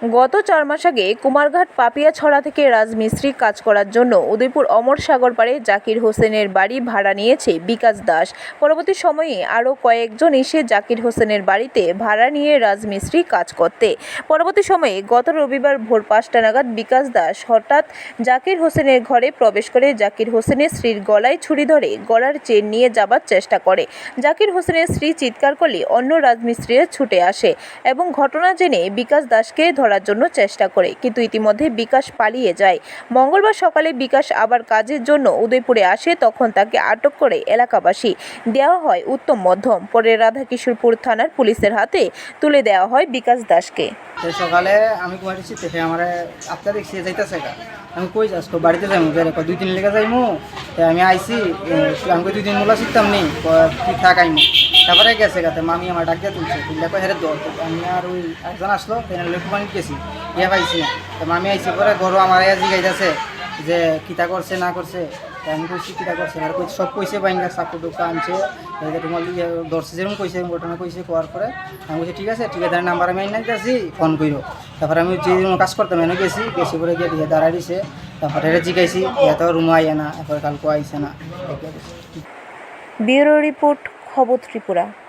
গত চার মাস আগে কুমারঘাট পাপিয়াছড়া থেকে রাজমিস্ত্রি কাজ করার জন্য উদয়পুর অমর সাগর পাড়ে জাকির হোসেনের বাড়ি ভাড়া নিয়েছে বিকাশ দাস। পরবর্তী সময়ে আরও কয়েকজন এসে জাকির হোসেনের বাড়িতে ভাড়া নিয়ে রাজমিস্ত্রি কাজ করতে। পরবর্তী সময়ে গত রবিবার ভোর পাঁচটা নাগাদ বিকাশ দাস হঠাৎ জাকির হোসেনের ঘরে প্রবেশ করে জাকির হোসেনের স্ত্রীর গলায় ছুরি ধরে গলার চেন নিয়ে যাবার চেষ্টা করে। জাকির হোসেনের স্ত্রী চিৎকার করলে অন্য রাজমিস্ত্রিরা ছুটে আসে এবং ঘটনা জেনে বিকাশ দাসকে ধরার জন্য চেষ্টা করে কিন্তু ইতিমধ্যে বিকাশ পালিয়ে যায়। মঙ্গলবার সকালে বিকাশ আবার কাজের জন্য উদয়পুরে আসে তখন তাকে আটক করে এলাকাবাসী। দেওয়া হয় উত্তম মধ্যম পরে রাধাকিশোরপুর থানার পুলিশের হাতে তুলে দেওয়া হয় বিকাশ দাসকে। সকালে আমি কুমারিছি দেখে আমার আপনার দেখছি আমি কই যাস বাড়িতে যাইমু? দুই লেগে যাইমু। আমি আইছি এ, আমি দুই দিন মূলা শিখতাম নি কয় তুই তারপরে গেছে গাতে মামি আমার ডাক দিয়ে তুলছে। তুললে কয়, হেরে দর আমি আর ওই একজন আসলো লেখুবানি গেছি ইয়ে পাইছি না। তো মামি আইসি পরে ঘরও আমার এজি গাইতেছে যে, কিতা করছে, না করছে? আমি কইছি, কিতা করছে? আর কই সব কইছে বাইঙ্গা চাকু টুকু আনছে তোমার ইয়ে দর্শে যেরকম কইছে, ঘটনা কইছে, কোয়ার পরে আমি বলছি ঠিক আছে ঠিক ঠিকাদারের নাম্বার আমি আইনা দিতেছি ফোন কইরো। তারপরে আমি যে কাজ করতাম এনে গেছি গেছি পরে গিয়ে দিয়ে দাঁড়াই দিছে তারপরে জিগাইছি এত রুমে আইয়া না এরপরে কালকে আইসে না। ব্যুরো রিপোর্ট খবর ত্রিপুরা।